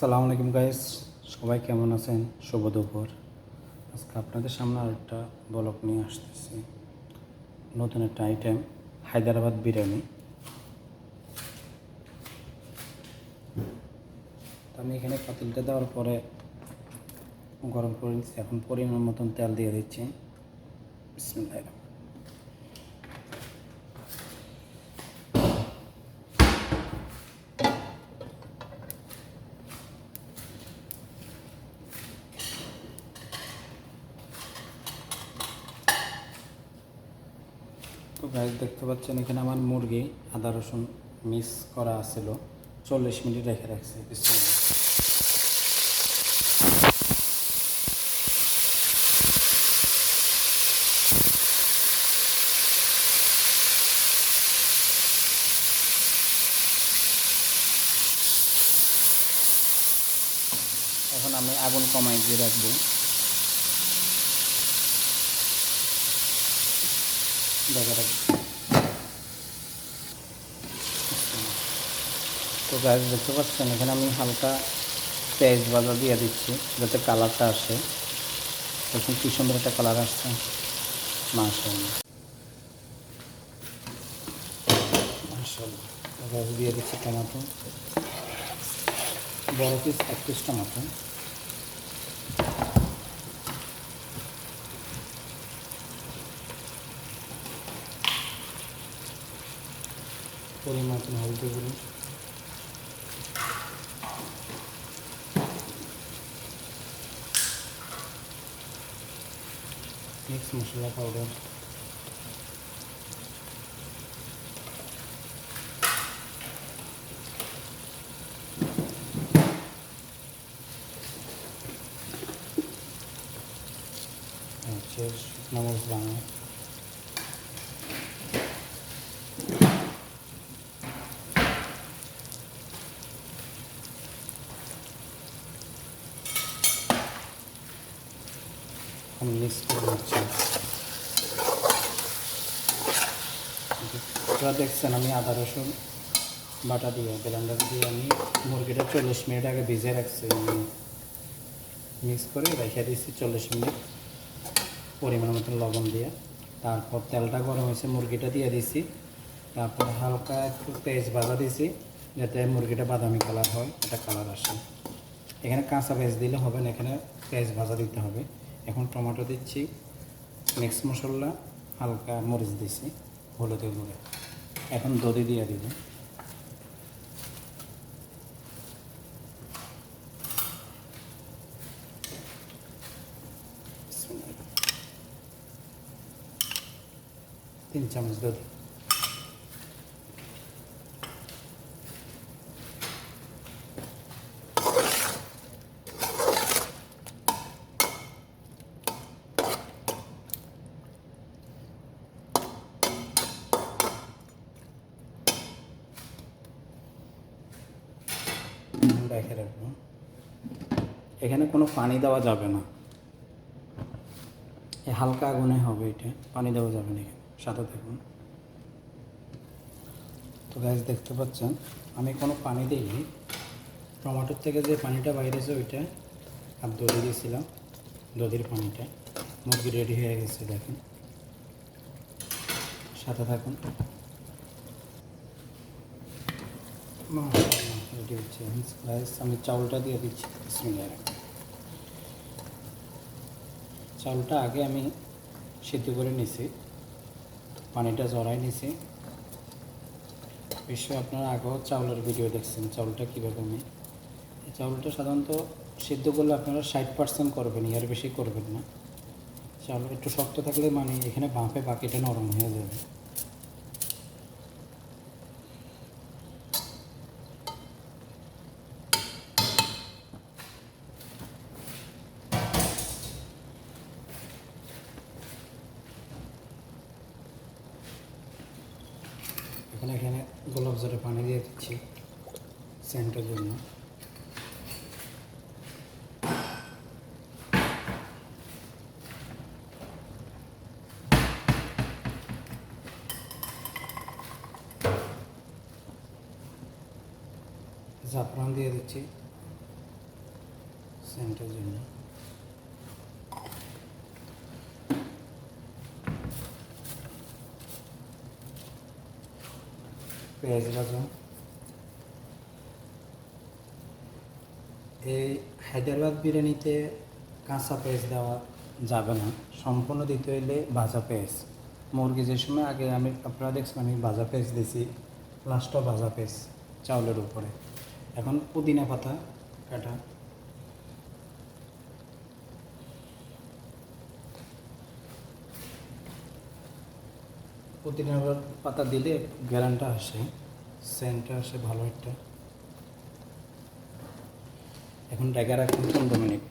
সালাম আলাইকুম গাইস, সবাই কেমন আছেন? শুভ দুপুর। আজকে আপনাদের সামনে আর একটা ব্লগ নিয়ে আসতেছি। নতুন একটা আইটেম হায়দ্রাবাদ বিরিয়ানি। আমি এখানে পাতিলটা দেওয়ার পরে গরম করে নিচ্ছি। এখন পরিমাণ মতন তেল দিয়ে দিচ্ছি। বিসমিল্লাহির তো গাইজ দেখতে পাচ্ছেন এখানে আমার মুরগি, আদা, রসুন মিক্স করা আছিল। চল্লিশ মিনিট রেখে রাখছি এখন আমি আগুন কমাই দিয়ে রাখব। দেখা রাখব তো গাছ দেখতে পাচ্ছেন, এখানে আমি হালকা পেঁয়াজ ভাজা দিয়ে দিচ্ছি, যাতে কালারটা আসে। দেখুন কী সুন্দর একটা কালার আসছে। মাশাআল্লাহ। গাছ দিয়ে দিচ্ছি টমেটো। বড় পিস এক পিস টমেটো। পরিমাণ মতন হলদি গুঁড়ো মিক্স মশলা পাউডার হচ্ছে শুকনো মরিচ বাংলা মিক্স করে দেখছেন, আমি আদা, রসুন বাটা দিয়ে ব্লেন্ডার দিয়ে আমি মুরগিটা চল্লিশ মিনিট আগে ভিজে রাখছি। মিক্স করে রেখে দিচ্ছি চল্লিশ মিনিট পরিমাণ মতো লবণ দিয়ে। তারপর তেলটা গরম হয়েছে, মুরগিটা দিয়ে দিছি তারপর হালকা একটু পেঁয়াজ ভাজা দিছি যাতে মুরগিটা বাদামি কালার হয়, এটা কালার আসে। এখানে কাঁচা পেঁয়াজ দিলে হবে না, এখানে পেঁয়াজ ভাজা দিতে হবে। এখন টমেটো দিচ্ছি মিক্স মশলা, হালকা মরিচ দিছি হলুদের গুঁড়ে। এখন দধি দিয়ে দিব। তিন চামচ দধি রেখে রাখব। এখানে কোনো পানি দেওয়া যাবে না। এই হালকা আগুনে হবে এটা। পানি দেওয়া যাবে না এখানে। সাথে দেখুন। তো গ্যাস দেখতে পাচ্ছেন? আমি কোনো পানি দিইনি। টমাটোর থেকে যে পানিটা বাইরেছে ওইটা আর দধি দিয়েছিলাম। দধির পানিটা। মুরগি রেডি হয়ে গেছে, দেখেন। সাথে থাকুন। রেডি হচ্ছে আমি চাউলটা দিয়ে দিচ্ছি চাউলটা আগে আমি সিদ্ধ করে নিছি, পানিটা জড়াই নিছি। নিশ্চয়ই আপনারা আগেও চাউলের ভিডিও দেখছেন, চাউলটা কীভাবে আমি চাউলটা সাধারণত সিদ্ধ করলে আপনারা ষাট পার্সেন্ট করবেন ইয়ার বেশি করবেন না। চাউল একটু শক্ত থাকলে মানে এখানে বাঁপে, বাকিটা নরম হয়ে যাবে। এখানে এখানে গোলাপ জলে পানি দিয়ে দিচ্ছি সেন্টের জন্য। জাফরান দিয়ে দিচ্ছি সেন্টের জন্য। পেঁয়াজ ভাজা এই হায়দ্রাবাদ বিরিয়ানিতে কাঁচা পেঁয়াজ দেওয়া যাবে না। সম্পূর্ণ দিতে হইলে ভাজা পেঁয়াজ। মুরগি যে সময় আগে আমি আপনারা দেখছেন, আমি ভাজা পেঁয়াজ দিয়েছি লাস্টও ভাজা পেঁয়াজ চাউলের উপরে। এখন পুদিনা পাতা কাটা। পুদিনা পাতা দিলে গ্যারানটা আসে সেন্টটা আসে ভালো একটা। এখন ডেকে রাখুন পনেরো মিনিট।